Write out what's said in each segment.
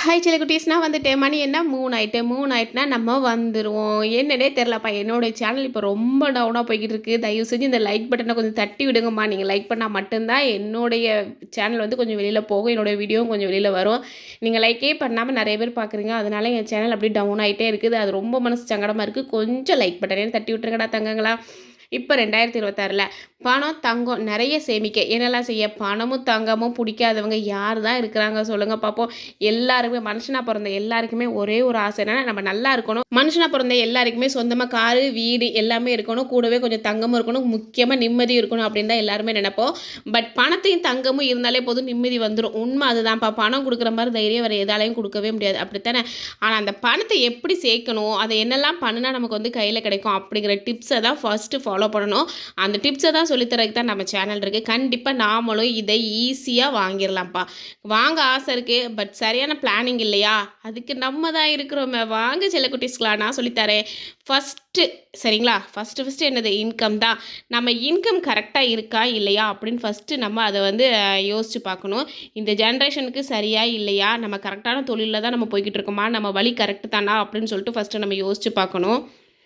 Hi சில குட்டீஸ்னால் வந்துட்டு மணி என்ன? மூணு ஆயிட்டு. மூணு ஆயிட்டுனா நம்ம வந்துடுவோம் என்னன்னே தெரிலப்பா என்னோடய சேனல் இப்போ ரொம்ப டவுனாக போய்கிட்டு இருக்குது தயவு செஞ்சு இந்த லைக் பட்டனை கொஞ்சம் தட்டி விடுங்கம்மா. நீங்கள் லைக் பண்ணால் மட்டும்தான் என்னுடைய சேனல் வந்து கொஞ்சம் வெளியில் போகும். என்னுடைய வீடியோவும் கொஞ்சம் வெளியில் வரும். நீங்கள் லைக்கே பண்ணாமல் நிறைய பேர் பார்க்குறீங்க அதனால என் சேனல் அப்படி டவுன் ஆகிட்டே இருக்குது. அது ரொம்ப மனசு சங்கடமாக இருக்குது கொஞ்சம் லைக் பட்டனே தட்டி விட்டுருங்கடா தங்கங்களா. இப்போ ரெண்டாயிரத்தி இருபத்தாறில் பணம் தங்கம் நிறைய சேமிக்க. என்னெல்லாம் செய்ய? பணமும் தங்கமும் பிடிக்காதவங்க யார் தான் இருக்கிறாங்க சொல்லுங்கள் பார்ப்போம் எல்லாருக்குமே மனுஷனாக பிறந்த எல்லாருக்குமே ஒரே ஒரு ஆசை என்னன்னா நம்ம நல்லா இருக்கணும். மனுஷனாக பிறந்த எல்லாருக்குமே சொந்தமாக காரு வீடு எல்லாமே இருக்கணும். கூடவே கொஞ்சம் தங்கமும் இருக்கணும். முக்கியமாக நிம்மதி இருக்கணும் அப்படின்னு தான் எல்லாருமே நினைப்போம். பட் பணத்தையும் தங்கமும் இருந்தாலே போதும் நிம்மதி வந்துடும் உண்மை அதுதான்ப்பா. பணம் கொடுக்குற மாதிரி தைரியம் வேறு எதாலையும் கொடுக்கவே முடியாது. அப்படித்தானே? ஆனால் அந்த பணத்தை எப்படி சேர்க்கணும்? அதை என்னெல்லாம் பண்ணினா நமக்கு வந்து கையில் கிடைக்கும் அப்படிங்கிற டிப்ஸை தான் ஃபஸ்ட்டு ஃபாலோ பண்ணணும். அந்த டிப்ஸை தான் சொல்லித்தரதுக்கு தான் நம்ம சேனல் இருக்குது கண்டிப்பாக நாமளும் இதை ஈஸியாக வாங்கிடலாம்ப்பா. வாங்க ஆசை இருக்குது பட் சரியான பிளானிங் இல்லையா? அதுக்கு நம்ம தான் இருக்கிறோமே. வாங்க செல்லக்குட்டிஸ்களா நான் சொல்லித்தரேன். ஃபஸ்ட்டு சரிங்களா? ஃபஸ்ட்டு ஃபஸ்ட்டு என்னது? இன்கம் தான். நம்ம இன்கம் கரெக்டாக இருக்கா இல்லையா? அப்படின்னு ஃபஸ்ட்டு நம்ம அதை வந்து யோசித்து பார்க்கணும். இந்த ஜென்ரேஷனுக்கு சரியா இல்லையா? நம்ம கரெக்டான தொழிலில் தான் நம்ம போய்கிட்டு இருக்கோமா? நம்ம வழி கரெக்டு தானா? அப்படின்னு சொல்லிட்டு ஃபஸ்ட்டு நம்ம யோசித்து பார்க்கணும்.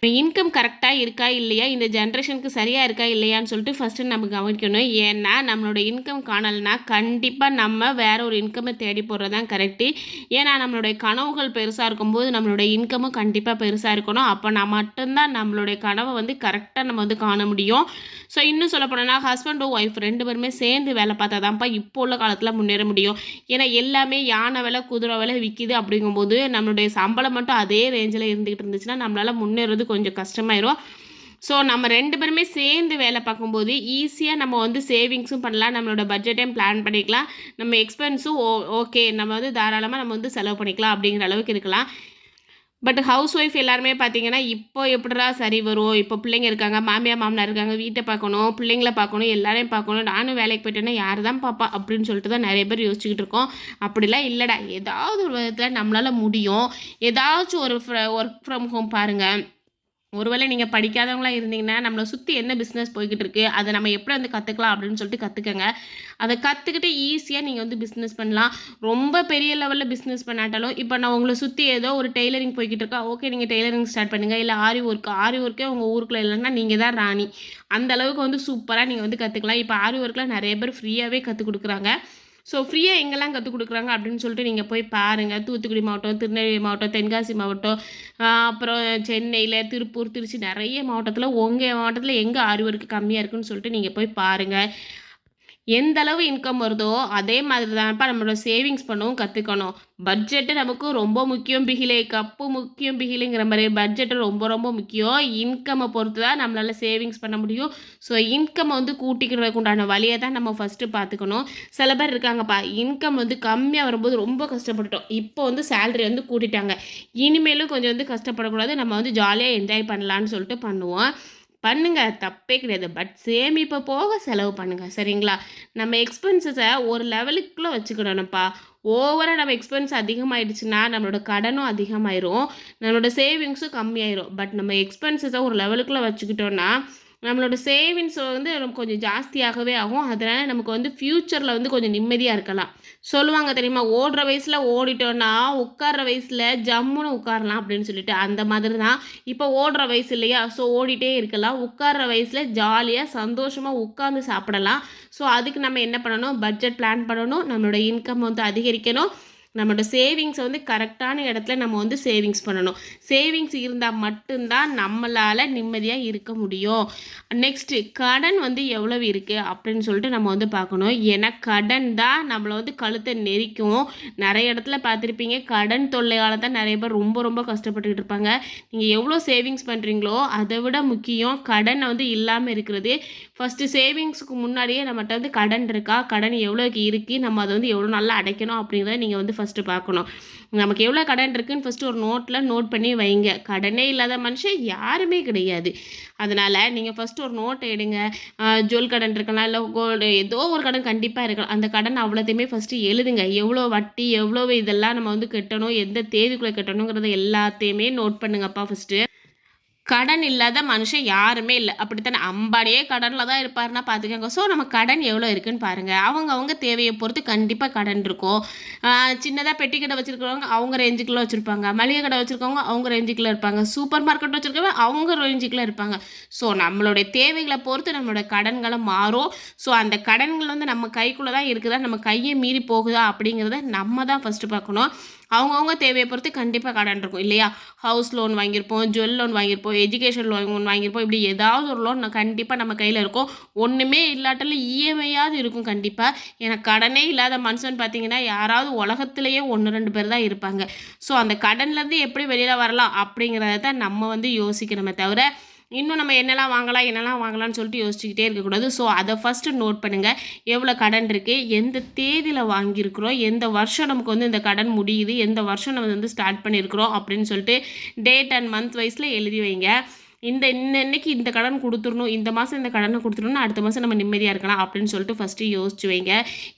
இன்கம் கரெக்டாக இருக்கா இல்லையா? இந்த ஜென்ரேஷனுக்கு சரியாக இருக்கா இல்லையான்னு சொல்லிட்டு ஃபஸ்ட்டு நம்ம கவனிக்கணும். ஏன்னா நம்மளோட இன்கம் காணலைன்னா கண்டிப்பாக நம்ம வேற ஒரு இன்கம்மை தேடி போடுறது தான் கரெக்டு ஏன்னா நம்மளுடைய கனவுகள் பெருசாக இருக்கும்போது நம்மளுடைய இன்கமும் கண்டிப்பாக பெருசாக இருக்கணும். அப்போ நான் மட்டும்தான் நம்மளுடைய கனவை வந்து கரெக்டாக நம்ம வந்து காண முடியும். ஸோ இன்னும் சொல்ல போனோம்னா ஹஸ்பண்டும் ஒய்ஃப் ரெண்டு பேருமே சேர்ந்து வேலை பார்த்தா தான்ப்பா இப்போ உள்ள காலத்தில் முன்னேற முடியும். ஏன்னா எல்லாமே யானை விலை குதிரை விலை விற்கிது அப்படிங்கும்போது நம்மளுடைய சம்பளம் மட்டும் அதே ரேஞ்சில் இருந்துக்கிட்டு இருந்துச்சுன்னா நம்மளால் முன்னேறது கொஞ்சம் கஷ்டமாயிரும். ஸோ நம்ம ரெண்டு பேருமே சேர்ந்து வேலை பார்க்கும்போது ஈஸியாக நம்ம வந்து சேவிங்ஸும் பண்ணலாம். நம்மளோட பட்ஜெட்டையும் பிளான் பண்ணிக்கலாம். நம்ம எக்ஸ்பென்ஸும் ஓ ஓகே நம்ம வந்து தாராளமாக நம்ம வந்து செலவு பண்ணிக்கலாம் அப்படிங்கிற அளவுக்கு இருக்கலாம். பட் ஹவுஸ் ஒய்ஃப் எல்லாருமே பார்த்தீங்கன்னா இப்போ எப்படிடா சரி வரும்? இப்போ பிள்ளைங்க இருக்காங்க மாமியார் மாமனார் இருக்காங்க வீட்டை பார்க்கணும் பிள்ளைங்கள பார்க்கணும் எல்லாரையும் பார்க்கணும். நானும் வேலைக்கு போயிட்டேன்னா யார் தான் பாப்பா அப்படின்னு சொல்லிட்டு தான் நிறைய பேர் யோசிச்சுக்கிட்டு இருக்கோம். அப்படிலாம் இல்லைடா. ஏதாவது ஒரு விதத்தில் நம்மளால் முடியும். ஏதாச்சும் ஒரு ஒர்க் ஃப்ரம் ஹோம் பாருங்கள் ஒருவேளை நீங்கள் படிக்காதவங்களாக இருந்தீங்கன்னா நம்மளை சுற்றி என்ன பிஸ்னஸ் போய்கிட்டு இருக்குது அதை நம்ம எப்படி வந்து கற்றுக்கலாம் அப்படின்னு சொல்லிட்டு கற்றுக்கங்க அதை கற்றுக்கிட்டு ஈஸியாக நீங்கள் வந்து பிஸ்னஸ் பண்ணலாம். ரொம்ப பெரிய லெவலில் பிஸ்னஸ் பண்ணாட்டாலும் இப்போ நான் உங்களை சுற்றி ஏதோ ஒரு டெய்லரிங் போய்கிட்டு இருக்கா ஓகே நீங்கள் டெய்லரிங் ஸ்டார்ட் பண்ணுங்கள் இல்லை ஆரி ஒர்க் ஆரி ஒர்க்கே உங்கள் ஊருக்குள்ளே இல்லைன்னா நீங்கள் தான் ராணி. அந்த அளவுக்கு வந்து சூப்பராக நீங்கள் வந்து கற்றுக்கலாம் இப்போ ஆரி ஒர்க்கில் நிறைய பேர் ஃப்ரீயாகவே கற்றுக் கொடுக்குறாங்க. ஸோ ஃப்ரீயாக எங்கெல்லாம் கற்றுக் கொடுக்குறாங்க அப்படின்னு சொல்லிட்டு நீங்கள் போய் பாருங்கள் தூத்துக்குடி மாவட்டம் திருநெல்வேலி மாவட்டம் தென்காசி மாவட்டம் அப்புறம் சென்னையில் திருப்பூர் திருச்சி நிறைய மாவட்டத்தில் உங்கள் மாவட்டத்தில் எங்கே ஆரி கம்மியாக இருக்குன்னு சொல்லிட்டு நீங்கள் போய் பாருங்கள் எந்த அளவு இன்கம் வருதோ அதே மாதிரி தான்ப்பா நம்மளோட சேவிங்ஸ் பண்ணவும் கற்றுக்கணும் பட்ஜெட்டு நமக்கு ரொம்ப முக்கியம் பிகிலே. கப்பு முக்கியம் பிகிலேங்கிற மாதிரி பட்ஜெட்டு ரொம்ப ரொம்ப முக்கியம். இன்கம்மை பொறுத்து தான் நம்மளால் சேவிங்ஸ் பண்ண முடியும். ஸோ இன்கம் வந்து கூட்டிக்கிறதுக்கு உண்டான வழியை தான் நம்ம ஃபஸ்ட்டு பார்த்துக்கணும். சில பேர் இருக்காங்கப்பா இன்கம் வந்து கம்மியாக வரும்போது ரொம்ப கஷ்டப்பட்டுட்டோம். இப்போ வந்து சேலரி வந்து கூட்டிட்டாங்க. இனிமேலும் கொஞ்சம் வந்து கஷ்டப்படக்கூடாது. நம்ம வந்து ஜாலியாக என்ஜாய் பண்ணலான்னு சொல்லிட்டு பண்ணுவோம். பண்ணுங்க. தப்பே கிடையாது. பட் சேமிப்பை போக செலவு பண்ணுங்க. சரிங்களா? நம்ம எக்ஸ்பென்சஸை ஒரு லெவலுக்குள்ளே வச்சுக்கணும்ப்பா. ஓவராக நம்ம எக்ஸ்பென்ஸ் அதிகமாகிடுச்சுன்னா நம்மளோட கடனும் அதிகமாயிரும். நம்மளோட சேவிங்ஸும் கம்மியாயிரும். பட் நம்ம எக்ஸ்பென்சஸை ஒரு லெவலுக்குள்ளே வச்சுக்கிட்டோன்னா நம்மளோட சேவிங்ஸ் வந்து கொஞ்சம் ஜாஸ்தியாகவே ஆகும். அதனால் நமக்கு வந்து ஃப்யூச்சரில் வந்து கொஞ்சம் நிம்மதியாக இருக்கலாம். சொல்லுவாங்க தெரியுமா? ஓடுற வயசில் ஓடிட்டோன்னா உட்கார்ற வயசில் ஜம்முன்னு உட்காரலாம் அப்படின்னு சொல்லிட்டு அந்த மாதிரி தான். இப்போ ஓடுற வயசு இல்லையா? ஸோ ஓடிட்டே இருக்கலாம். உட்கார்ற வயசில் ஜாலியாக சந்தோஷமாக உட்காந்து சாப்பிடலாம். ஸோ அதுக்கு நம்ம என்ன பண்ணணும்? பட்ஜெட் பிளான் பண்ணணும். நம்மளோட இன்கம் வந்து அதிகரிக்கணும். நம்மளோட சேவிங்ஸை வந்து கரெக்டான இடத்துல நம்ம வந்து சேவிங்ஸ் பண்ணணும். சேவிங்ஸ் இருந்தால் மட்டும்தான் நம்மளால் நிம்மதியாக இருக்க முடியும். நெக்ஸ்ட்டு கடன் வந்து எவ்வளவு இருக்குது அப்படின்னு சொல்லிட்டு நம்ம வந்து பார்க்கணும். ஏன்னா கடன் தான் நம்மளை வந்து கழுத்தை நெரிக்கும். நிறைய இடத்துல பார்த்துருப்பீங்க கடன் தொல்லையால் தான் நிறைய பேர் ரொம்ப ரொம்ப கஷ்டப்பட்டுக்கிட்டு இருப்பாங்க. நீங்கள் எவ்வளோ சேவிங்ஸ் பண்ணுறீங்களோ அதை விட முக்கியம் கடனை வந்து இல்லாமல் இருக்கிறது. ஃபஸ்ட்டு சேவிங்ஸுக்கு முன்னாடியே நம்மகிட்ட வந்து கடன் இருக்கா? கடன் எவ்வளோக்கு இருக்குது நம்ம அதை வந்து எவ்வளோ நல்லா அடைக்கணும் அப்படிங்கிறத நீங்கள் வந்து ஃபஸ்ட்டு பார்க்கணும். நமக்கு எவ்வளோ கடன் இருக்குதுன்னு ஃபஸ்ட்டு ஒரு நோட்டில் நோட் பண்ணி வைங்க. கடனே இல்லாத மனுஷன் யாருமே கிடையாது. அதனால் நீங்கள் ஃபஸ்ட்டு ஒரு நோட்டை எடுங்க. ஜுவல் கடன் இருக்கலாம் இல்லை கோல்டு ஏதோ ஒரு கடன் கண்டிப்பாக இருக்கலாம். அந்த கடன் அவ்வளோத்தையுமே ஃபஸ்ட்டு எழுதுங்க. எவ்வளோ வட்டி எவ்வளோ இதெல்லாம் நம்ம வந்து கட்டணும் எந்த தேதிக்குள்ளே கட்டணுங்கிறத எல்லாத்தையுமே நோட் பண்ணுங்கப்பா ஃபஸ்ட்டு கடன் இல்லாத மனுஷன் யாருமே இல்லை. அப்படித்தானே? அம்பாடியே கடனில் தான் இருப்பாருன்னா பார்த்துக்கோங்க ஸோ நம்ம கடன் எவ்வளோ இருக்குன்னு பாருங்கள் அவங்க அவங்க தேவையை பொறுத்து கண்டிப்பாக கடன் இருக்கும். சின்னதாக பெட்டி கடை வச்சுருக்கிறவங்க அவங்க ரேஞ்சுக்குள்ளே வச்சுருப்பாங்க. மளிகை கடை வச்சுருக்கவங்க அவங்க ரேஞ்சுக்குள்ளே இருப்பாங்க. சூப்பர் மார்க்கெட் வச்சுருக்கவங்க அவங்க ரேஞ்சுக்குள்ளே இருப்பாங்க. ஸோ நம்மளுடைய தேவைகளை பொறுத்து நம்மளோட கடன்களை மாறும். ஸோ அந்த கடன்கள் வந்து நம்ம கைக்குள்ளே தான் இருக்குதா? நம்ம கையை மீறி போகுதா? அப்படிங்கிறத நம்ம தான் ஃபஸ்ட்டு பார்க்கணும். அவங்கவுங்க தேவையை பொறுத்து கண்டிப்பாக கடன் இருக்கும் இல்லையா? ஹவுஸ் லோன் வாங்கியிருப்போம் ஜுவல் லோன் வாங்கியிருப்போம் எஜுகேஷன் லோன் வாங்கியிருப்போம். இப்படி ஏதாவது ஒரு லோன் கண்டிப்பாக நம்ம கையில் இருக்கும். ஒன்றுமே இல்லாட்டாலும் இஎம்ஐயாவது இருக்கும் கண்டிப்பாக எனக்கு கடனே இல்லாத மனுஷன் பார்த்தீங்கன்னா யாராவது உலகத்திலேயே ஒன்று ரெண்டு பேர் தான் இருப்பாங்க. ஸோ அந்த கடன்லேருந்து எப்படி வெளியில் வரலாம் அப்படிங்கிறத தான் நம்ம வந்து யோசிக்கணுமே தவிர இன்னும் நம்ம என்னெல்லாம் வாங்கலாம் என்னெல்லாம் வாங்கலாம்னு சொல்லிட்டு யோசிச்சுக்கிட்டே இருக்கக்கூடாது. ஸோ அதை ஃபஸ்ட்டு நோட் பண்ணுங்கள் எவ்வளோ கடன் இருக்குது எந்த தேதியில் வாங்கியிருக்கிறோம் எந்த வருஷம் நமக்கு வந்து இந்த கடன் முடியுது எந்த வருஷம் நம்ம வந்து ஸ்டார்ட் பண்ணியிருக்கிறோம் அப்படின்னு சொல்லிட்டு டேட் அண்ட் மந்த் வைஸில் எழுதி வைங்க. இந்த இன்னைக்கு இந்த கடன் கொடுத்துடணும் இந்த மாதம் இந்த கடனை கொடுத்துடணும் அடுத்த மாதம் நம்ம நிம்மதியாக இருக்கலாம் அப்படின்னு சொல்லிட்டு ஃபஸ்ட்டு யோசிச்சு வைங்க.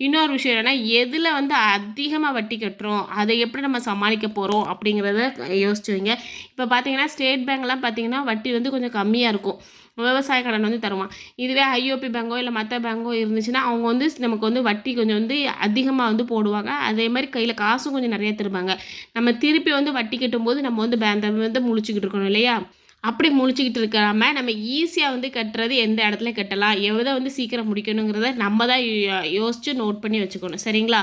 இன்னொரு விஷயம் என்னென்னா எதில் வந்து அதிகமாக வட்டி கட்டுறோம் அதை எப்படி நம்ம சமாளிக்க போகிறோம் அப்படிங்கிறத யோசிச்சு வைங்க. இப்போ பார்த்தீங்கன்னா ஸ்டேட் பேங்க்லாம் பார்த்தீங்கன்னா வட்டி வந்து கொஞ்சம் கம்மியாக இருக்கும். விவசாய கடன் வந்து தருவான் இதுவே ஐஓபி பேங்கோ இல்லை மற்ற பேங்கோ இருந்துச்சுன்னா அவங்க வந்து நமக்கு வந்து வட்டி கொஞ்சம் வந்து அதிகமாக வந்து போடுவாங்க. அதே மாதிரி கையில் காசும் கொஞ்சம் நிறைய தருவாங்க. நம்ம திருப்பி வந்து வட்டி கட்டும்போது நம்ம வந்து பேந்த வந்து முழிச்சுக்கிட்டு இருக்கணும் இல்லையா? அப்படி முழிச்சிக்கிட்டு இருக்காம நம்ம ஈஸியாக வந்து கட்டுறது எந்த இடத்துல கட்டலாம். எவ்வளோ வந்து சீக்கிரம் முடிக்கணுங்கிறத நம்ம தான் யோசித்து நோட் பண்ணி வச்சுக்கணும். சரிங்களா?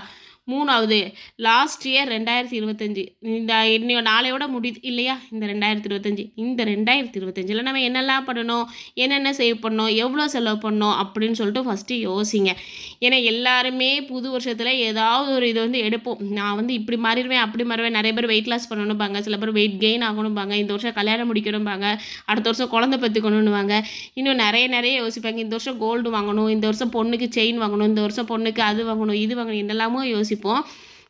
மூணாவது லாஸ்ட் இயர் ரெண்டாயிரத்தி இருபத்தஞ்சி. இந்த இன்னும் நாளையோட முடியுது இல்லையா? இந்த ரெண்டாயிரத்தி இருபத்தஞ்சி. இந்த ரெண்டாயிரத்தி இருபத்தஞ்சில் நம்ம என்னெல்லாம் பண்ணணும்? என்னென்ன சேவ் பண்ணோம் எவ்வளோ செலவு பண்ணோம் அப்படின்னு சொல்லிட்டு ஃபஸ்ட்டு யோசிங்க. ஏன்னா எல்லாருமே புது வருஷத்தில் ஏதாவது ஒரு இது வந்து எடுப்போம். நான் வந்து இப்படி மாறிடுவேன் அப்படி மாறுவேன். நிறைய பேர் வெயிட் லாஸ் பண்ணணும்பாங்க. சில பேர் வெயிட் கெயின் ஆகணும்பாங்க. இந்த வருஷம் கல்யாணம் முடிக்கணும்பாங்க. அடுத்த வருஷம் குழந்தை பற்றிக்கணும்னுவாங்க. இன்னும் நிறைய நிறைய யோசிப்பாங்க. இந்த வருஷம் கோல்டு வாங்கணும் இந்த வருஷம் பொண்ணுக்கு செயின் வாங்கணும் இந்த வருஷம் பொண்ணுக்கு அது வாங்கணும் இது வாங்கணும் என்னெல்லாமோ யோசிப்பாங்க யோசிப்போம்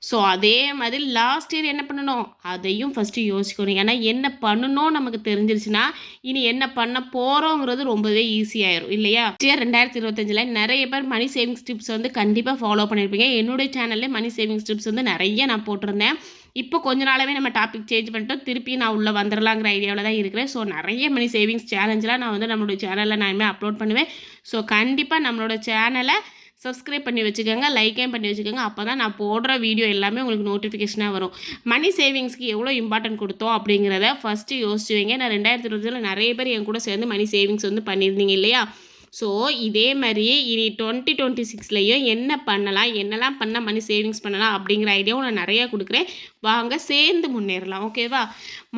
ஸோ அதே மாதிரி லாஸ்ட் இயர் என்ன பண்ணணும்? அதையும் ஃபஸ்ட்டு யோசிக்கணும். ஏன்னா என்ன பண்ணணும் நமக்கு தெரிஞ்சிருச்சுன்னா இனி என்ன பண்ண போகிறோங்கிறது ரொம்பவே ஈஸியாயிரும் இல்லையா? இயர் ரெண்டாயிரத்தி இருபத்தஞ்சில் நிறைய பேர் மணி சேவிங்ஸ் டிப்ஸ் வந்து கண்டிப்பாக ஃபாலோ பண்ணியிருப்பீங்க என்னுடைய சேனல்லே மணி சேவிங்ஸ் டிப்ஸ் வந்து நிறைய நான் போட்டிருந்தேன். இப்போ கொஞ்ச நாளாகவே நம்ம டாபிக் சேஞ்ச் பண்ணிட்டோம். திருப்பி நான் உள்ளே வந்துடலாங்கிற ஐடியாவில் தான் இருக்கிறேன். ஸோ நிறைய மணி சேவிங்ஸ் சேலஞ்செலாம் நான் வந்து நம்மளுடைய சேனலில் நான் இனிமேல் அப்லோட் பண்ணுவேன். ஸோ கண்டிப்பாக நம்மளோட சேனலை சப்ஸ்கிரைப் பண்ணி வச்சுக்கோங்க லைக்கையும் பண்ணி வச்சுக்கோங்க. அப்போ தான் நான் போடுற வீடியோ எல்லாமே உங்களுக்கு நோட்டிஃபிகேஷனாக வரும். மணி சேவிங்ஸ்க்கு எவ்வளோ இம்பார்ட்டன்ட் கொடுத்தோம் அப்படிங்கிறத ஃபஸ்ட்டு யோசிச்சு வைங்க. நான் ரெண்டாயிரத்தி இருபதில் நிறைய பேர் என் கூட சேர்ந்து மணி சேவிங்ஸ் வந்து பண்ணியிருந்தீங்க இல்லையா? ஸோ இதே மாதிரி இனி டுவெண்ட்டி டுவெண்ட்டி சிக்ஸ்லேயும் என்ன பண்ணலாம்? என்னெல்லாம் பண்ணால் மணி சேவிங்ஸ் பண்ணலாம்? அப்படிங்கிற ஐடியாவும் நான் நிறையா கொடுக்குறேன். வாங்க சேர்ந்து முன்னேறலாம். ஓகேவா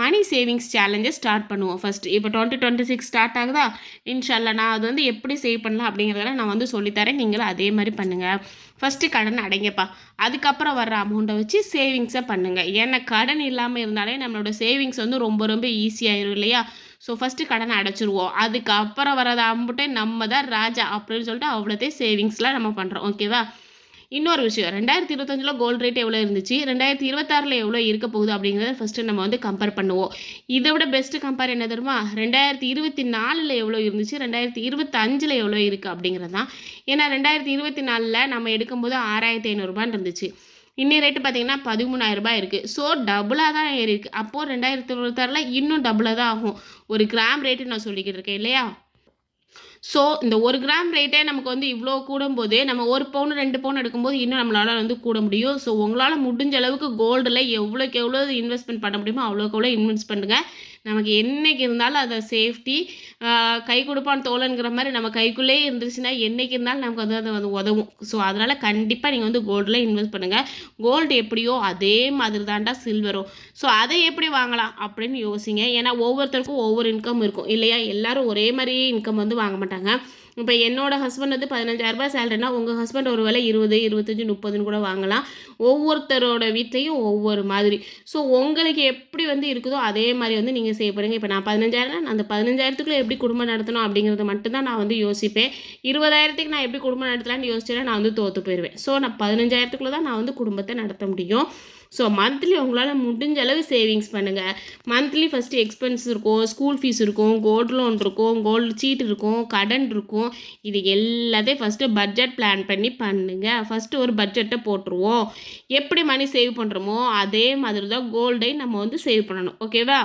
மணி சேவிங்ஸ் சேலஞ்சை ஸ்டார்ட் பண்ணுவோம் ஃபஸ்ட் இப்போ டுவெண்ட்டி டுவெண்ட்டி சிக்ஸ் ஸ்டார்ட் ஆகுதா? இன்ஷால்லா நான் அது வந்து எப்படி சேவ் பண்ணலாம் அப்படிங்கிறதெல்லாம் நான் வந்து சொல்லித்தரேன். நீங்களும் அதே மாதிரி பண்ணுங்கள் ஃபஸ்ட்டு கடன் அடைங்கப்பா. அதுக்கப்புறம் வர்ற அமௌண்ட்டை வச்சு சேவிங்ஸை பண்ணுங்கள் ஏன்னா கடன் இல்லாமல் இருந்தாலே நம்மளோட சேவிங்ஸ் வந்து ரொம்ப ரொம்ப ஈஸியாயிரும் இல்லையா? ஸோ ஃபஸ்ட்டு கடனை அடைச்சிருவோம். அதுக்கப்புறம் வரதை அம்புட்டே நம்ம தான் ராஜா அப்படின்னு சொல்லிட்டு அவ்வளோத்தையும் சேவிங்ஸ்லாம் நம்ம பண்ணுறோம் ஓகேவா இன்னொரு விஷயம். ரெண்டாயிரத்தி இருபத்தஞ்சில் கோல்டு ரேட் எவ்வளோ இருந்துச்சு? ரெண்டாயிரத்தி இருபத்தாறில் எவ்வளோ இருக்க போகுது அப்படிங்கிறத ஃபஸ்ட்டு நம்ம வந்து கம்பேர் பண்ணுவோம். இதை விட பெஸ்ட்டு கம்பேர் என்ன தெரியுமா? ரெண்டாயிரத்தி இருபத்தி நாலில் எவ்வளோ இருந்துச்சு? ரெண்டாயிரத்தி இருபத்தஞ்சில் எவ்வளோ இருக்குது அப்படிங்கிறது தான் ஏன்னா ரெண்டாயிரத்தி இருபத்தி நாலில் நம்ம எடுக்கும்போது ஆறாயிரத்தி ஐநூறுரூபான் இருந்துச்சு. இன்னி ரேட்டு பார்த்தீங்கன்னா பதிமூணாயிரரூபா இருக்குது ஸோ டபுளாக தான் ஏறி இருக்குது அப்போது ரெண்டாயிரத்தி இருபத்தாறில் இன்னும் டபுளாக தான் ஆகும். ஒரு கிராம் ரேட்டு நான் சொல்லிக்கிட்டு இருக்கேன் இல்லையா? ஸோ இந்த ஒரு கிராம் ரேட்டே நமக்கு வந்து இவ்வளோ கூடும்போது நம்ம ஒரு பவுன் ரெண்டு பவுன் எடுக்கும்போது இன்னும் நம்மளால் வந்து கூட முடியும். ஸோ உங்களால் முடிஞ்ச அளவுக்கு கோல்டில் எவ்வளோக்கு எவ்வளோ இன்வெஸ்ட்மெண்ட் பண்ண முடியுமோ அவ்வளோக்கு எவ்வளோ இன்வெஸ்ட் பண்ணுங்கள் நமக்கு என்னைக்கு இருந்தாலும் அதை சேஃப்டி கை கொடுப்பான் தோழனுங்கிற மாதிரி நம்ம கைக்குள்ளே இருந்துச்சுன்னா என்றைக்கு இருந்தாலும் நமக்கு வந்து அது வந்து உதவும். ஸோ அதனால் கண்டிப்பாக நீங்கள் வந்து கோல்டில் இன்வெஸ்ட் பண்ணுங்கள் கோல்டு எப்படியோ அதே மாதிரி தாண்டா சில்வரும் ஸோ அதை எப்படி வாங்கலாம் அப்படின்னு யோசிங்க. ஏன்னா ஒவ்வொருத்தருக்கும் ஒவ்வொரு இன்கம் இருக்கும். இல்லையா? எல்லோரும் ஒரே மாதிரி இன்கம் வந்து வாங்க மாட்டாங்க. இப்போ என்னோட ஹஸ்பண்ட் வந்து பதினஞ்சாயிரரூபா சேலரினா உங்கள் ஹஸ்பண்ட் ஒரு வேலை இருபது இருபத்தஞ்சி முப்பதுன்னு கூட வாங்கலாம். ஒவ்வொருத்தரோட வீட்லேயும் ஒவ்வொரு மாதிரி. ஸோ உங்களுக்கு எப்படி வந்து இருக்குதோ அதே மாதிரி வந்து நீங்கள் செய்ய போகிறீங்க இப்போ நான் பதினஞ்சாயிரம் அந்த பதினஞ்சாயிரத்துக்குள்ளே எப்படி குடும்பம் நடத்தணும் அப்படிங்கிறது மட்டும்தான் நான் வந்து யோசிப்பேன். இருபதாயிரத்துக்கு நான் எப்படி குடும்பம் நடத்தலான்னு யோசிச்சேன்னா நான் வந்து தோற்று போயிடுவேன் ஸோ நான் பதினஞ்சாயிரத்துக்குள்ளே தான் நான் வந்து குடும்பத்தை நடத்த முடியும். ஸோ மந்த்லி உங்களால் முடிஞ்ச அளவு சேவிங்ஸ் பண்ணுங்கள் மந்த்லி ஃபஸ்ட்டு எக்ஸ்பென்ஸ் இருக்கும் ஸ்கூல் ஃபீஸ் இருக்கும் கோல்டு லோன் இருக்கும் கோல்டு சீட் இருக்கும் கடன் இருக்கும். இது எல்லாத்தையும் ஃபஸ்ட்டு பட்ஜெட் பிளான் பண்ணி பண்ணுங்கள் ஃபஸ்ட்டு ஒரு பட்ஜெட்டை போட்டுருவோம். எப்படி மணி சேவ் பண்ணுறோமோ அதே மாதிரி தான் கோல்டை நம்ம வந்து சேவ் பண்ணணும். ஓகேவா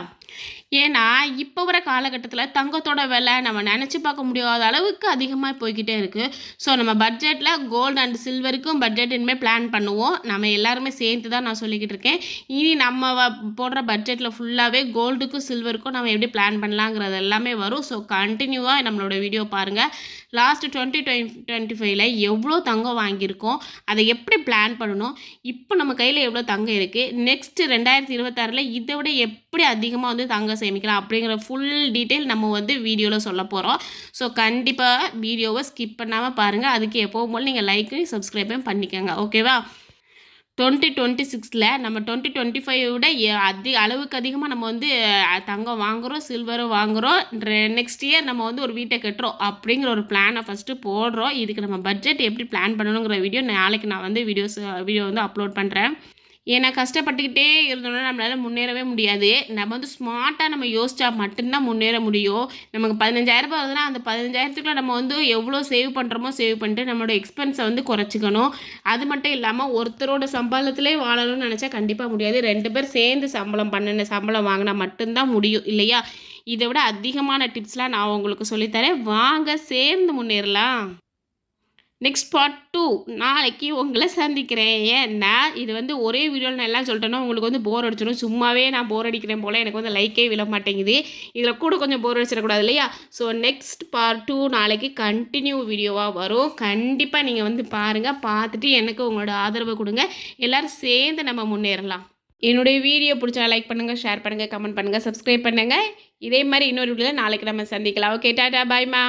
ஏன்னா இப்போ வர காலகட்டத்தில் தங்கத்தோட விலை நம்ம நினச்சி பார்க்க முடியாத அளவுக்கு அதிகமாக போய்கிட்டே இருக்குது ஸோ நம்ம பட்ஜெட்டில் கோல்டு அண்ட் சில்வருக்கும் பட்ஜெட் இனிமேல் பிளான் பண்ணுவோம். நம்ம எல்லாருமே சேர்த்து தான் நான் சொல்லிக்கிட்டு இருக்கேன். இனி நம்ம போடுற பட்ஜெட்டில் ஃபுல்லாகவே கோல்டுக்கும் சில்வருக்கும் நம்ம எப்படி பிளான் பண்ணலாங்கிறது எல்லாமே வரும். ஸோ கண்டினியூவாக நம்மளோட வீடியோ பாருங்கள் லாஸ்ட் டுவெண்ட்டி டுவெண்ட்டி டுவெண்ட்டி ஃபைவ்ல எவ்வளோ தங்கம் வாங்கியிருக்கோம் அதை எப்படி பிளான் பண்ணணும் இப்போ நம்ம கையில் எவ்வளோ தங்கம் இருக்குது நெக்ஸ்ட் ரெண்டாயிரத்தி இருபத்தாறில் இதை விட எப்படி அதிகமாக வந்து தங்கம் சேமிக்கலாம் அப்படிங்கிற ஃபுல் டீட்டெயில் நம்ம வந்து வீடியோவில் சொல்ல போகிறோம் ஸோ கண்டிப்பாக வீடியோவை ஸ்கிப் பண்ணாமல் பாருங்கள் அதுக்கு எப்போவும் போல் நீங்கள் லைக்கையும் சப்ஸ்கிரைபையும் பண்ணிக்கோங்க. ஓகேவா டுவெண்ட்டி டுவெண்ட்டி சிக்ஸில் நம்ம டுவெண்ட்டி டுவெண்ட்டி ஃபைவ் விட அதிக அதி அளவுக்கு அதிகமாக நம்ம வந்து தங்கம் வாங்குகிறோம் சில்வரும் வாங்குகிறோம் நெக்ஸ்ட் இயர் நம்ம வந்து ஒரு வீட்டை கட்டுறோம் அப்படிங்கிற ஒரு பிளானை ஃபஸ்ட்டு போடுறோம். இதுக்கு நம்ம பட்ஜெட் எப்படி பிளான் பண்ணணுங்கிற வீடியோ நாளைக்கு நான் வந்து வீடியோஸ் வீடியோ வந்து அப்லோட் பண்ணுறேன் ஏன்னா கஷ்டப்பட்டுக்கிட்டே இருந்தோம்னா நம்மளால் முன்னேறவே முடியாது. நம்ம வந்து ஸ்மார்ட்டாக நம்ம யோசித்தா மட்டும்தான் முன்னேற முடியும். நமக்கு பதினஞ்சாயிரம் ரூபாய் வருதுன்னா அந்த பதினஞ்சாயிரத்துக்குள்ள நம்ம வந்து எவ்வளோ சேவ் பண்ணுறோமோ சேவ் பண்ணிட்டு நம்மளோட எக்ஸ்பென்ஸை வந்து குறைச்சிக்கணும். அது மட்டும் இல்லாமல் ஒருத்தரோட சம்பளத்திலே வாழணும்னு நினச்சா கண்டிப்பாக முடியாது. ரெண்டு பேர் சேர்ந்து சம்பளம் பண்ணின சம்பளம் வாங்கினா மட்டும்தான் முடியும் இல்லையா? இதை விட அதிகமான டிப்ஸ்லாம் நான் உங்களுக்கு சொல்லித்தரேன். வாங்க சேர்ந்து முன்னேறலாம். நெக்ஸ்ட் பார்ட் டூ நாளைக்கு உங்களை சந்திக்கிறேன். ஏன்னா இது வந்து ஒரே வீடியோவில் நான் எல்லாம் சொல்லிட்டேன்னா உங்களுக்கு வந்து போர் அடிச்சிடும் சும்மாவே நான் போர் அடிக்கிறேன் போல் எனக்கு வந்து லைக்கே விழ மாட்டேங்குது. இதில் கூட கொஞ்சம் போர் அடிச்சிடக்கூடாது இல்லையா? ஸோ நெக்ஸ்ட் பார்ட் டூ நாளைக்கு கண்டினியூ வீடியோவாக வரும். கண்டிப்பாக நீங்கள் வந்து பாருங்கள் பார்த்துட்டு எனக்கு உங்களோட ஆதரவு கொடுங்க. எல்லோரும் சேர்ந்து நம்ம முன்னேறலாம். என்னுடைய வீடியோ பிடிச்சா லைக் பண்ணுங்கள் ஷேர் பண்ணுங்கள் கமெண்ட் பண்ணுங்கள் சப்ஸ்கிரைப் பண்ணுங்கள் இதே மாதிரி இன்னொரு வீடியோவில் நாளைக்கு நம்ம சந்திக்கலாம். ஓகே டாடா பாய்மா